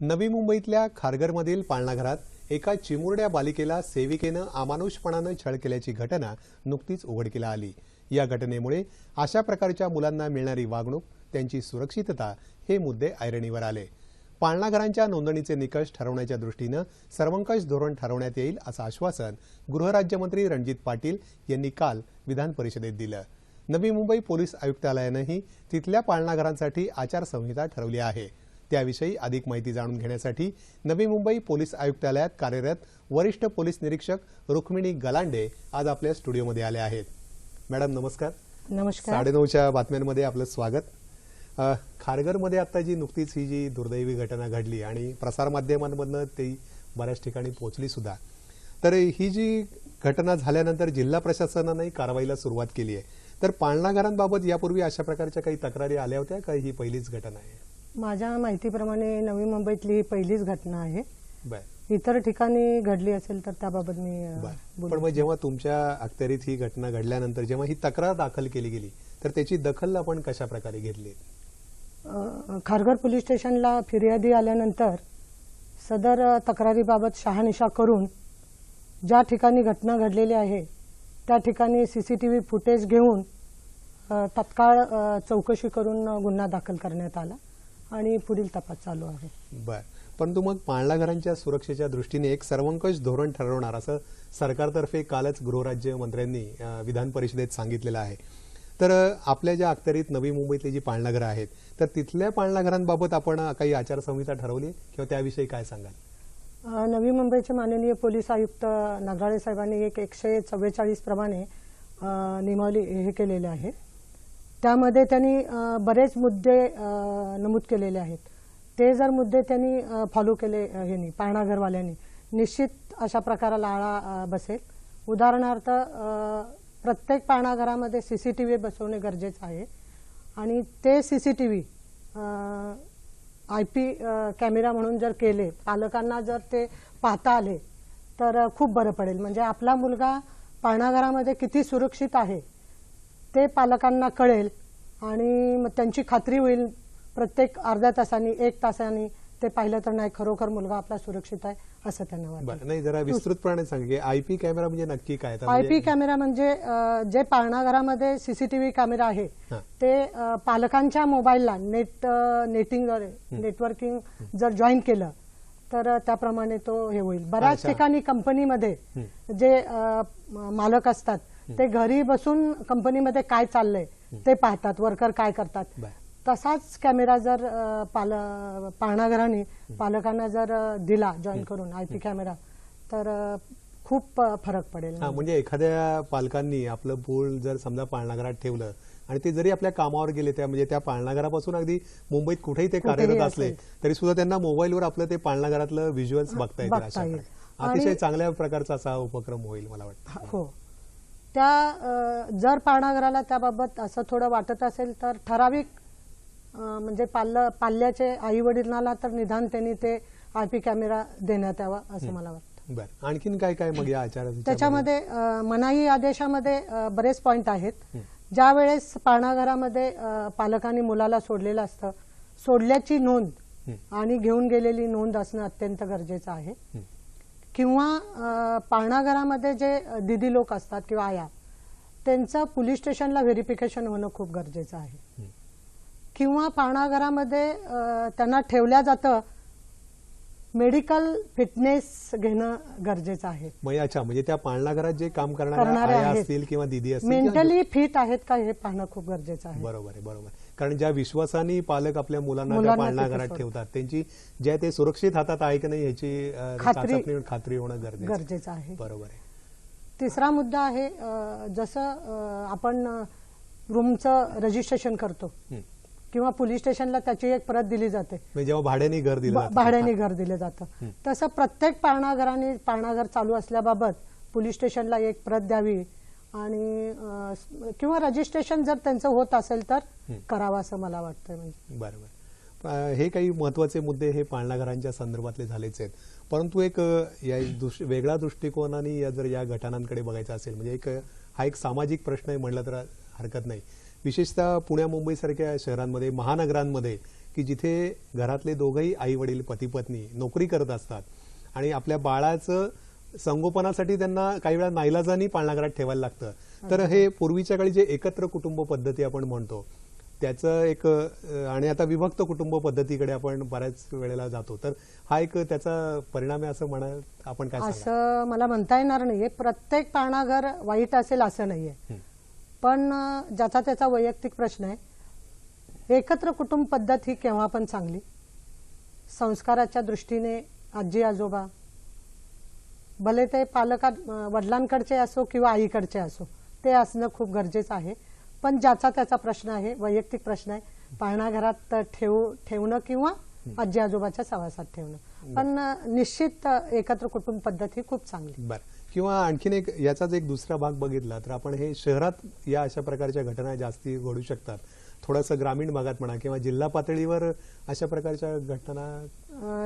नवी मुंबईतल्या खारघरमधील पाळणाघरात एका चिमुरड्या बालिकेला सेविकेनं अमानुषपणानं छळ केल्याची घटना नुकतीच उघडकीला आली. या घटनेमुळे अशा प्रकारच्या मुलांना मिळणारी वागणूक त्यांची सुरक्षितता हे मुद्दे ऐरणीवर आले. पाळणाघरांच्या नोंदणीचे निकष ठरवण्याच्या दृष्टीनं सर्वंकष धोरण ठरवण्यात येईल असं आश्वासन गृहराज्यमंत्री रणजित पाटील यांनी काल विधान परिषदेत दिलं. नवी मुंबई पोलीस आयुक्तालयानंही तिथल्या पाळणाघरांसाठी आचारसंहिता ठरवली आहे. त्याविषयी अधिक माहिती जाणून घेण्यासाठी नवी मुंबई पोलीस आयुक्तालयात कार्यरत वरिष्ठ पोलीस निरीक्षक रुक्मिणी गलांडे आज आपल्या स्टुडिओमध्ये आले आहेत. मॅडम नमस्कार. नमस्कार. साडेनऊच्या बातम्यांमध्ये आपलं स्वागत. खारघरमध्ये आता जी नुकतीच ही जी दुर्दैवी घटना घडली आणि प्रसारमाध्यमांमधनं ती बऱ्याच ठिकाणी पोहोचली सुद्धा तर ही जी घटना झाल्यानंतर जिल्हा प्रशासनानंही कारवाईला सुरुवात केली आहे. तर पाळणाघरांबाबत यापूर्वी अशा प्रकारच्या काही तक्रारी आल्या होत्या का? ही पहिलीच घटना आहे. माझ्या माहितीप्रमाणे नवी मुंबईतली ही पहिलीच घटना आहे. इतर ठिकाणी घडली असेल तर त्याबाबत मी. पण मग जेव्हा तुमच्या अखत्यारीत ही घटना घडल्यानंतर जेव्हा ही तक्रार दाखल केली गेली तर त्याची दखल आपण कशा प्रकारे घेतली खारघर पोलीस स्टेशनला फिर्यादी आल्यानंतर सदर तक्रारीबाबत शहानिशा करून ज्या ठिकाणी घटना घडलेली आहे त्या ठिकाणी सीसीटीव्ही फुटेज घेऊन तत्काळ चौकशी करून गुन्हा दाखल करण्यात आला. आणि पुढील तपास चालू आहे. बर. परंतु मग पाळणाघरांच्या सुरक्षेच्या दृष्टीने एक सर्वंकष धोरण ठरवणार असं सरकारतर्फे कालच गृहराज्य मंत्र्यांनी विधान परिषदेत सांगितलेलं आहे. तर आपल्या ज्या अखत्यारीत नवी मुंबईतली जी पाळणाघरं आहेत तर तिथल्या पाळणाघरांबाबत आपण काही आचारसंहिता ठरवली किंवा त्याविषयी काय सांगाल? नवी मुंबईचे माननीय पोलीस आयुक्त नगाळे साहेबांनी एक एकशे चव्वेचाळीस प्रमाणे नियमावली हे केलेले आहे. त्यामध्ये त्यांनी बरेच मुद्दे नमूद केलेले आहेत. ते जर मुद्दे त्यांनी फॉलो केले ह्यांनी पाळणाघरवाल्यांनी निश्चित अशा प्रकाराला आळा बसेल. उदाहरणार्थ प्रत्येक पाळणाघरामध्ये सी सी टी व्ही बसवणे गरजेचं आहे. आणि ते C C T V I P camera म्हणून जर केले पालकांना जर ते पाहता आले तर खूप बरं पडेल. म्हणजे आपला मुलगा पाळणाघरामध्ये किती सुरक्षित आहे ते पालकांना कळेल आणि मग त्यांची खात्री होईल. प्रत्येक अर्ध्या तासानी एक तासानी ते पाहिलं तर नाही खरोखर मुलगा आपला सुरक्षित आहे असं त्यांना बरं नाही जरा विस्तृतपणे सांगा की आय पी कॅमेरा म्हणजे नक्की काय? तर आय म्हणजे- कॅमेरा म्हणजे जे पाळणाघरामध्ये सीसीटीव्ही कॅमेरा आहे. ते पालकांच्या मोबाईलला नेट नेटिंगद्वारे नेटवर्किंग जर जॉईन केलं तर त्याप्रमाणे तो हे होईल. बऱ्याच. ठिकाणी कंपनीमध्ये जे मालक असतात ते घरी बसून कंपनीमध्ये काय चाललंय ते पाहतात वर्कर काय करतात. तसाच कॅमेरा जर पाल पाळणाघराने पालकांना जर दिला जॉईन करून आय पी कॅमेरा तर खूप फरक पडेल. म्हणजे एखाद्या पालकांनी आपलं पूल जर समजा पाळणाघरात ठेवलं आणि ते जरी आपल्या कामावर गेले त्या म्हणजे त्या पाळणाघरापासून अगदी मुंबईत कुठेही ते कार्यरत असले. तरी सुद्धा त्यांना मोबाईलवर आपलं ते पाळणाघरातलं व्हिज्युअल्स बघता येईल. अतिशय चांगल्या प्रकारचा असा उपक्रम होईल मला वाटतं. हो. त्या जर पाळणाघराला त्याबाबत असं थोडं वाटत असेल तर ठराविक म्हणजे पाल्य पाल्याचे आई वडिलांना तर निदान त्यांनी ते आय पी कॅमेरा देण्यात यावा असं मला वाटतं. बरं. आणखीन काय काय मग या आचाराच्या त्याच्यामध्ये मनाई आदेशामध्ये बरेच पॉइंट आहेत. ज्या वेळेस पाळणाघरामध्ये पालकांनी मुलाला सोडलेलं असतं सोडल्याची नोंद आणि घेऊन गेलेली नोंद असणं अत्यंत गरजेचं आहे. किंवा अ, पाळणाघरामध्ये जे दिदी लोक असतात किंवा आया त्यांचं पोलीस स्टेशनला व्हेरिफिकेशन होणं खूप गरजेचं आहे. किंवा पाळणाघरामध्ये अ, त्यांना ठेवल्या जातं मेडिकल फिटनेस घेणं गरजेचं आहे मग अच्छा म्हणजे त्या पाळणाघरात जे काम करणाऱ्या करणारे आया. असतील किंवा दिदी असतील मेंटली फिट आहेत का हे पाहणं खूप गरजेचं आहे बरोबर आहे बरोबर. कारण ज्या विश्वासाने पालक आपल्या मुलांना त्या पाळणाघरात ठेवतात त्यांची ज्या ते सुरक्षित हातात आहे की नाही याची अ, खात्री- खात्री होणं गरजेचं आहे. बरोबर आहे तिसरा मुद्दा आहे जसं आपण रूमचं रजिस्ट्रेशन करतो. किंवा पोलीस स्टेशनला त्याची एक प्रत दिली जाते. म्हणजे जेव्हा भाड्याने घर दिलं. भाड्याने घर दिलं जातं. तसं प्रत्येक पाळणाघराने पाळणाघर चालू असल्याबाबत पोलीस स्टेशनला एक प्रत द्यावी आणि किंवा रजिस्ट्रेशन जर त्यांचं होत असेल तर करावं असं मला वाटतं म्हणजे. बरोबर. हे काही महत्त्वाचे मुद्दे हे पाळणाघरांच्या संदर्भातले झालेच आहेत. परंतु एक या वेगळ्या दृष्टिकोनाने या जर या घटनांकडे बघायचं असेल म्हणजे एक हा एक सामाजिक प्रश्न आहे म्हटलं तर हरकत नाही. विशेषतः पुण्या मुंबईसारख्या शहरांमध्ये महानगरांमध्ये की जिथे घरातले दोघंही आई वडील पती पत्नी नोकरी करत असतात आणि आपल्या बाळाचं संगोपनासाठी त्यांना काही वेळा नाईलाजानी पाळणाघरात ठेवायला लागतं. तर हे पूर्वीच्या काळी जे एकत्र कुटुंब पद्धती आपण म्हणतो त्याचं एक आणि आता विभक्त कुटुंब पद्धतीकडे आपण बऱ्याच वेळेला जातो. तर हा एक त्याचा परिणाम आहे असं म्हणा आपण काय असं मला म्हणता येणार नाहीये. प्रत्येक पाळणाघर वाईट असेल असं नाहीये. पण ज्याचा त्याचा वैयक्तिक प्रश्न आहे एकत्र कुटुंब पद्धत ही केव्हा पण चांगली? संस्काराच्या दृष्टीने आजी आजोबा भले ते पालका वडिलांकडचे असो किंवा आईकडचे असो ते असणं खूप गरजेचं आहे. पण ज्याचा त्याचा प्रश्न आहे वैयक्तिक प्रश्न आहे पाळणाघरात ठेवू ठेवणं किंवा आजी आजोबाच्या सहवासात ठेवणं. पण निश्चित एकत्र कुटुंब पद्धत ही खूप चांगली बरं. किंवा आणखीन एक याचाच एक दुसरा भाग बघितला तर आपण हे शहरात या अशा प्रकारच्या घटना जास्ती घडू शकतात. थोडंसं ग्रामीण भागात म्हणा किंवा जिल्हा पातळीवर अशा प्रकारच्या घटना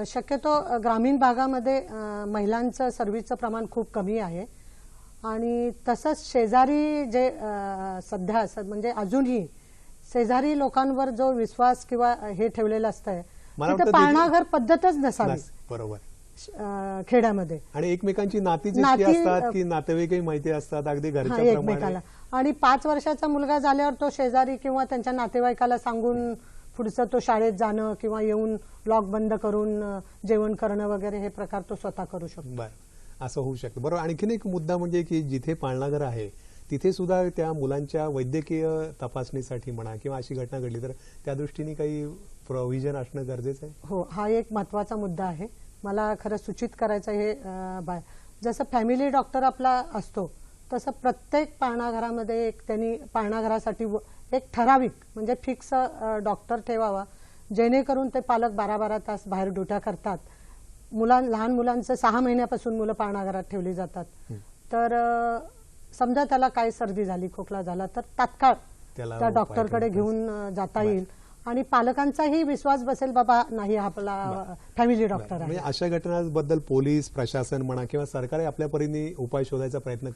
शक्यतो ग्रामीण भागामध्ये महिलांचं सर्व्हिसचं प्रमाण खूप कमी आहे. आणि तसंच शेजारी जे सध्या म्हणजे अजूनही शेजारी लोकांवर जो विश्वास किंवा हे ठेवलेलं असतंय पाळणाघर पद्धतच नसावी. नस- बरोबर. खेड्यामध्ये. आणि एकमेकांची नाती जितकी नाती, असतात की नातेवाईकही माहिती असतात अगदी घरच्या प्रमाणे एकमेकाला. आणि पाच वर्षाचा मुलगा झाल्यावर तो शेजारी किंवा त्यांच्या नातेवाईकाला सांगून पुढचं तो शाळेत जाणं किंवा येऊन लॉक बंद करून जेवण करणं वगैरे हे प्रकार तो स्वतः करू शकतो. बर. असं होऊ शकतं. बरोबर. आणखीन एक मुद्दा म्हणजे की जिथे पाळणाघर आहे तिथे सुद्धा त्या मुलांच्या वैद्यकीय तपासणीसाठी म्हणा किंवा अशी घटना घडली तर त्या दृष्टीने काही प्रोव्हिजन असणं गरजेचं आहे? हो हा एक महत्त्वाचा मुद्दा आहे. मला खरं सूचित करायचं हे बाय. जसं फॅमिली डॉक्टर आपला असतो तसं प्रत्येक पाळणाघरामध्ये एक त्यांनी पाळणाघरासाठी एक ठराविक म्हणजे फिक्स डॉक्टर ठेवावा जेणेकरून ते पालक बारा बारा तास बाहेर ड्युट्या करतात. मुलां लहान मुलांचं सहा महिन्यापासून मुलं पाळणाघरात ठेवली जातात. तर समजा त्याला काय सर्दी झाली खोकला झाला तर तात्काळ त्या डॉक्टरकडे घेऊन जाता येईल. आणि पालकांचाही विश्वास बसेल बाबा नाही आपला फॅमिली डॉक्टर आहे म्हणजे अशा घटनांबद्दल पोलीस प्रशासन म्हणा किंवा सरकार आपल्या परीने उपाय शोधायचा प्रयत्न.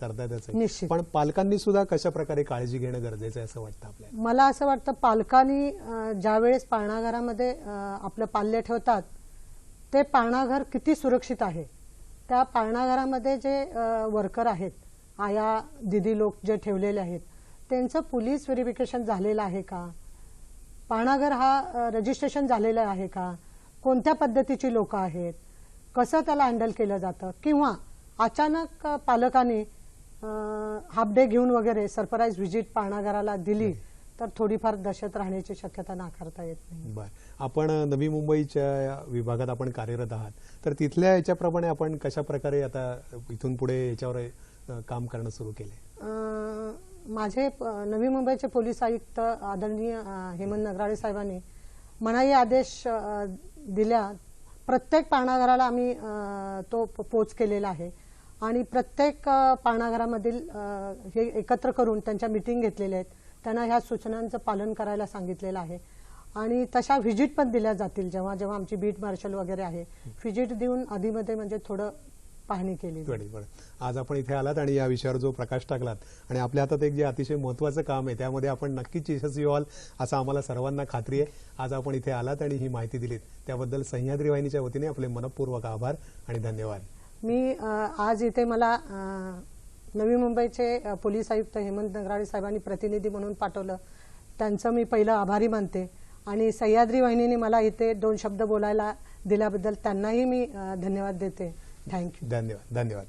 निश्चित. पण पालकांनी सुद्धा कशा प्रकारे काळजी घेणं गरजेचं आहे असं वाटतं आपल्याला मला असं वाटतं पालकांनी ज्यावेळेस पाळणाघरामध्ये आपलं पाल्य ठेवतात ते पाळणाघर किती सुरक्षित आहे त्या पाळणाघरामध्ये जे वर्कर आहेत आया दिदी लोक जे ठेवलेले आहेत त्यांचं पोलीस व्हेरिफिकेशन झालेलं आहे का पाळणाघर हा रजिस्ट्रेशन झालेलं आहे का? कोणत्या पद्धतीची लोक आहेत? कसं त्याला हँडल केलं जातं? किंवा अचानक पालकाने हाफ डे घेऊन वगैरे सरप्राईज व्हिजिट पाळणाघराला दिली तर थोडीफार दहशत राहण्याची शक्यता नाकारता येत नाही. बर. आपण नवी मुंबईच्या विभागात आपण कार्यरत आहात. तर तिथल्या याच्याप्रमाणे आपण कशा प्रकारे आता इथून पुढे याच्यावर काम करणं सुरू केले माझे नवी मुंबईचे पोलीस आयुक्त आदरणीय हेमंत नगराळे साहेबांनी मनाई आदेश दिल्या. प्रत्येक पाळणाघराला आम्ही तो पोच केलेला आहे. आणि प्रत्येक पाळणाघरामधील अं, हे एकत्र करून त्यांच्या मिटिंग घेतलेल्या आहेत. त्यांना ह्या सूचनांचं पालन करायला सांगितलेलं आहे. आणि तशा व्हिजिट पण दिल्या जातील जेव्हा जेव्हा आमची बीट मार्शल वगैरे आहे. व्हिजिट देऊन आधीमध्ये म्हणजे थोडं पाहणी केली. आज आपण इथे आलात आणि या विषयावर जो प्रकाश टाकलात आणि आपल्या हातात एक जे अतिशय महत्वाचं काम आहे त्यामध्ये आपण नक्कीच यशस्वी व्हाल असं आम्हाला सर्वांना खात्री आहे. आज आपण इथे आलात आणि ही माहिती दिलीत. त्याबद्दल सह्याद्री वाहिनीच्या वतीने आपले मनपूर्वक आभार आणि धन्यवाद. मी आज इथे मला नवी मुंबईचे पोलीस आयुक्त हेमंत नगराळे साहेबांनी प्रतिनिधी म्हणून पाठवलं. त्यांचं मी पहिलं आभारी मानते. आणि सह्याद्री वाहिनीने मला इथे दोन शब्द बोलायला दिल्याबद्दल त्यांनाही मी धन्यवाद देते. थँक्यू धन्यवाद धन्यवाद